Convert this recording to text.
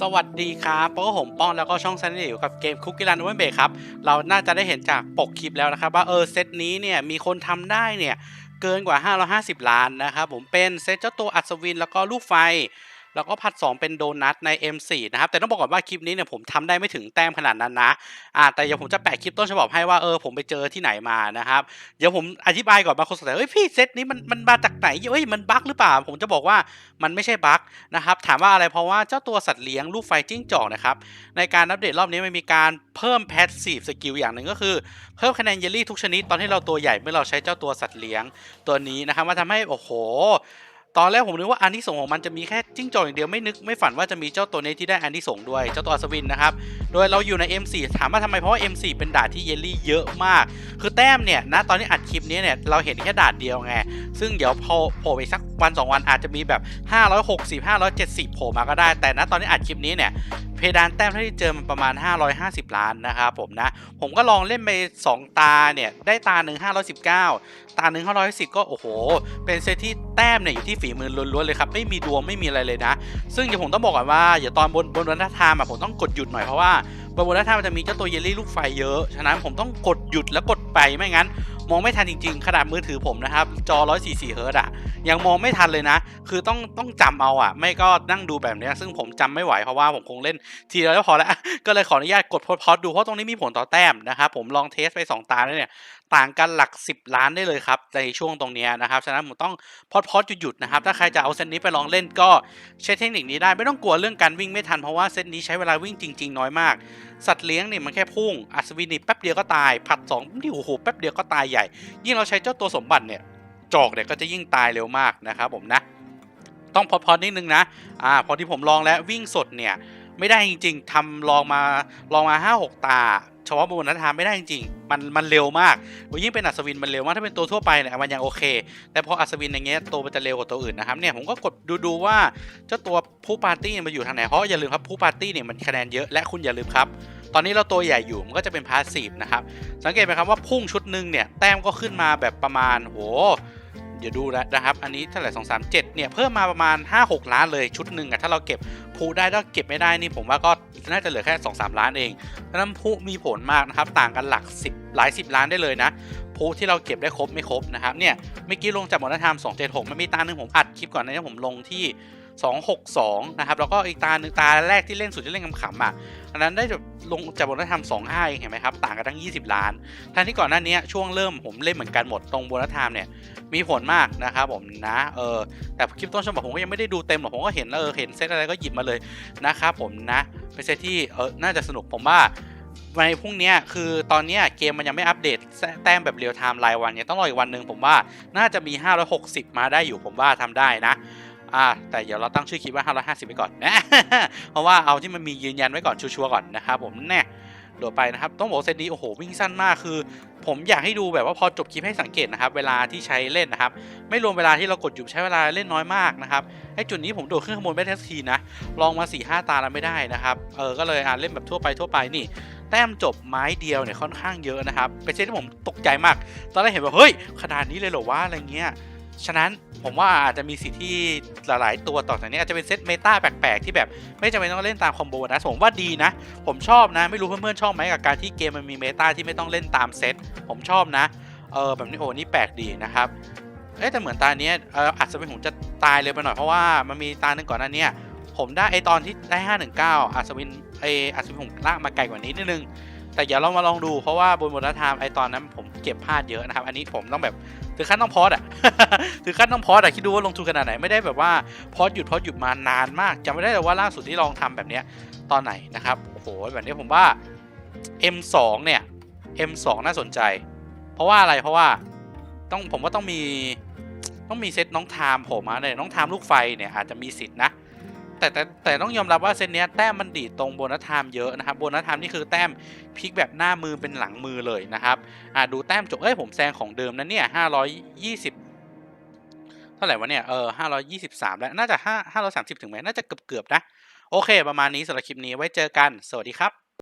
สวัสดีครับเพราะว่าผมป้องแล้วก็ช่องซันนี่อยู่กับเกมคุกกี้รันเวนเบครับ เราน่าจะได้เห็นจากปกคลิปแล้วนะครับ ว่าเออเซตนี้เนี่ยมีคนทำได้เนี่ย เกินกว่า 550 ล้านนะครับผมเป็นเซตเจ้าตัวอัศวินแล้วก็ลูกไฟ แล้วก็พัด2เป็นโดนัทใน M4 นะครับแต่ต้องบอกก่อนว่าคลิปนี้เนี่ยผมทำได้ไม่ถึงแต้มขนาดนั้นนะอ่าแต่เดี๋ยวผมจะแปะคลิปต้นฉบับให้ว่าเออผมไปเจอที่ไหนมานะครับเดี๋ยวผมอธิบายก่อนบางคนสงสัยเฮ้ยพี่เซตนี้มันมันมาจากไหนเฮ้ยมันบั๊กหรือเปล่า ผมจะบอกว่ามันไม่ใช่บั๊กนะครับถามว่าอะไรเพราะว่าเจ้าตัวสัตว์เลี้ยงลูกไฟจิ้งจอกนะครับในการอัปเดตรอบนี้มันมีการเพิ่มแพสซีฟสกิลอย่างหนึ่งก็คือเพิ่มคะแนนเยลลี่ทุกชนิดตอนที่เราตัวใหญ่เมื่อเราใช้เจ้าตัวสัตว์เลี้ยงตัวนี้นะครับมาทำให้โอ้โห ตอนแรกผมนึกว่าอันที่ส่งของมันจะมีแค่จิ้งจอกอย่างเดียวไม่นึกไม่ฝันว่าจะมีเจ้าตัวนี้ที่ได้อันที่ส่งด้วยเจ้าตัวอัศวินนะครับโดยเราอยู่ใน M4 ถามว่าทำไมเพราะว่า M4 เป็นด่านที่เยลลี่เยอะมาก คือแต้มเนี่ยนะตอนนี้อัดคลิปนี้เนี่ยเราเห็นแค่ด่านเดียวไงซึ่งเดี๋ยวพอโผล่ไปสักวัน 2 วันอาจจะมีแบบ 560 570โผล่มาก็ได้ แต่นะตอนนี้อัดคลิปนี้เนี่ย เพดานแต้มที่เจอมันประมาณ 550 ล้านนะครับผมนะ ผมก็ลองเล่นไป 2 ตาเนี่ย ได้ตาหนึ่ง519 ตาหนึ่ง510 ก็โอ้โห เป็นเซตที่แต้มเนี่ยอยู่ที่ฝีมือล้วนๆเลยครับ ไม่มีดวงไม่มีอะไรเลยนะ ซึ่งเดี๋ยวผมต้องบอกก่อนว่าอย่าตอนบนบนวันธรรมอะผมต้องกดหยุดหน่อยเพราะว่าบนวันธรรมมันจะมีเจ้าตัวเยลลี่ลูกไฟเยอะ ฉะนั้นผมต้องกดหยุดแล้วกดไปไม่งั้น มองไม่ทันจริงๆ ขนาดมือถือผมนะครับ จอ 144เฮิร์ตซ์อะยังมองไม่ทันเลยนะ คือต้องต้องจำเอาอะไม่ก็นั่งดูแบบนี้ซึ่งผมจำไม่ไหวเพราะว่าผมคงเล่นทีเดียวแล้วพอแล้วก็เลยขออนุญาตกดพอดดูเพราะตรงนี้มีผลต่อแต้มนะครับผมลองเทสไป 2 ตาแล้วเนี่ย ต่างกันหลัก 10 ล้านได้เลยครับในช่วงตรงนี้นะครับฉะนั้นผมต้องพอดพอดหยุดๆนะครับถ้าใครจะเอาเซตนี้ไปลองเล่นก็ใช้เทคนิคนี้ได้ไม่ต้องกลัวเรื่องการวิ่งไม่ทันเพราะว่าเซตนี้ใช้เวลาวิ่งจริง ๆ น้อยมาก สัตว์เลี้ยงเนี่ยมันแค่พุ่งอัศวินนี่แป๊บเดียวก็ตายผัดสองนี่โอ้โหแป๊บเดียวก็ตายใหญ่ ยิ่งเราใช้เจ้าตัวสมบัติเนี่ยจอกเนี่ยก็จะยิ่งตายเร็วมากนะครับผมนะต้องพอพอนิดนึงนะอ่าพอที่ผมลองแล้ววิ่งสดเนี่ย ไม่ได้จริง ๆทำลองมาลองมา5้าหกตาเฉพาะบนนัทามไม่ได้จริงๆ มันมันเร็วมากยิ่งเป็นอัศวินมันเร็วมากถ้าเป็นตัวทั่วไปเนี่ยมันยังโอเค แต่พออัศวินอย่างเงี้ยตัวมันจะเร็วกว่าตัวอื่นนะครับเนี่ยผมก็กดดูดูว่าเจ้าตัวผู้ปาร์ตี้มันอยู่ทางไหนเพราะอย่าลืมครับผู้ปาร์ตี้เนี่ยมันคะแนนเยอะและคุณอย่าลืมครับตอนนี้เราตัวใหญ่อยู่มันก็จะเป็นพาสซีฟนะครับสังเกตไหมครับว่าพุ่งชุดหนึ่งเนี่ยแต้มก็ขึ้นมาแบบประมาณโห เดี๋ยวดูนะครับ อันนี้เท่าไหร่สองสามเจ็ดเนี่ย เพิ่มมาประมาณ 5 6 ล้านเลยชุดหนึ่งอะถ้าเราเก็บพูได้ถ้าเก็บไม่ได้นี่ผมว่าก็น่าจะเหลือแค่ 2 3 ล้านเองดังนั้นพูมีผลมากนะครับ ต่างกันหลัก 10 หลาย 10 ล้านได้เลยนะพูที่เราเก็บได้ครบไม่ครบนะครับเนี่ยเมื่อกี้ลงจากหมอนธรรม276มันมีตาหนึ่งผมอัดคลิปก่อนนะที่ผมลงที่ 262 นะครับ แล้วก็อีกตาหนึ่งตาแรกที่เล่นสุดที่เล่นขำๆอะอันนั้นได้แบบลงจากบนธรรม25เองเห็นไหมครับ ต่างกันทั้ง 20 ล้านทั้งที่ก่อนหน้านี้ช่วงเริ่มผมเล่นเหมือนกันหมดตรงบนธรรมเนี่ยมีผลมากนะครับผมนะเออแต่คลิปต้นฉบับผมก็ยังไม่ได้ดูเต็มหรอกผมก็เห็นแล้วเออเห็นเซตอะไรก็หยิบมาเลยนะครับผมนะเป็นเซตที่เออน่าจะสนุกผมว่าในพรุ่งนี้คือตอนนี้เกมมันยังไม่อัปเดตแต้มแบบเรียลไทม์รายวันเนี่ยต้องรออีกวันหนึ่งผมว่าน่าจะมี 560 มาได้อยู่ผมว่าทำได้นะ อ่าแต่เดี๋ยวเราตั้งชื่อคลิปว่า 550 ไว้ก่อนนะ เพราะว่าเอาที่มันมียืนยันไว้ก่อนชัวร์ๆก่อนนะครับผมแน่โดดไปนะครับ ต้องบอกเซตนี้โอ้โหวิ่งสั้นมากคือ ผมอยากให้ดูแบบว่าพอจบคลิปให้สังเกตนะครับ เวลาที่ใช้เล่นนะครับ ไม่รวมเวลาที่เรากดหยุดใช้เวลาเล่นน้อยมากนะครับไอ้จุดนี้ผมโดดขึ้นข้างบนไม่ได้สักทีนะลองมา4ี่ห้าตาแล้วไม่ได้นะครับเออก็เลยอ่านเล่นแบบทั่วไปทั่วไปนี่ แต้มจบไม้เดียวเนี่ยค่อนข้างเยอะนะครับเป็นเซตที่ผมตกใจมาก ตอนแรกเห็นว่าเฮ้ยขนาดนี้เลยเหรอวะอะไรเงี้ย ฉะนั้นผมว่าอาจจะมีสิทธิ์ที่หลาย ๆ ตัวต่อจากนี้อาจจะเป็นเซตเมตาแปลก ๆ ที่แบบ ไม่จำเป็นต้องเล่นตามคอมโบนะผมว่าดีนะ ผมชอบนะ ไม่รู้เพื่อน ๆ ชอบไหมกับการที่เกมมันมีเมตาที่ไม่ต้องเล่นตามเซตผมชอบนะเออแบบนี้โอ้นี่แปลกดีนะครับเอ๊แต่เหมือนตาเนี้ยเอออาจจะเป็นผมจะตายเลยไปหน่อยเพราะว่ามันมีตาหนึ่งก่อนหน้าเนี้ยผมได้ไอตอนที่ได้ 519อัศวินไออัศวินผมลากมาไกลกว่านี้นิดนึง แต่เดี๋ยวเรามาลองดูเพราะว่าบนบนรัฐามไอตอนนั้นผมเก็บพลาดเยอะนะครับ อันนี้ผมต้องแบบถึงขั้นต้องพอดอะถึงขั้นต้องพอดอะคิดดูว่าลงทุนขนาดไหนไม่ได้แบบว่าพอดหยุดพอดหยุดมานานมากจำไม่ได้เลยว่าล่าสุดที่ลองทำแบบเนี้ยตอนไหนนะครับโอ้โหแบบนี้ผมว่า M2 เนี่ย M2 น่าสนใจ เพราะว่าอะไรเพราะว่าต้องผมว่าต้องมีต้องมีเซตน้องไทม์ผมมาเนี่ยน้องไทม์ลูกไฟเนี่ยอาจจะมีสิทธินะ แต่แต่แต่ต้องยอมรับว่าเซตเนี้ยแต้มมันดีตรงโบนัสไทม์เยอะนะครับโบนัสไทม์นี่คือแต้มพลิกแบบหน้ามือเป็นหลังมือเลยนะครับอ่าดูแต้มจบเอ้ยผมแซงของเดิมนะเนี่ยห้าร้อยยี่สิบเท่าไหร่วะเนี่ยเออห้าร้อยยี่สิบสามแล้วน่าจะห้าห้าร้อยสามสิบถึงไหมน่าจะเกือบเกือบๆนะ โอเค ประมาณนี้สำหรับคลิปนี้ไว้เจอกัน สวัสดีครับ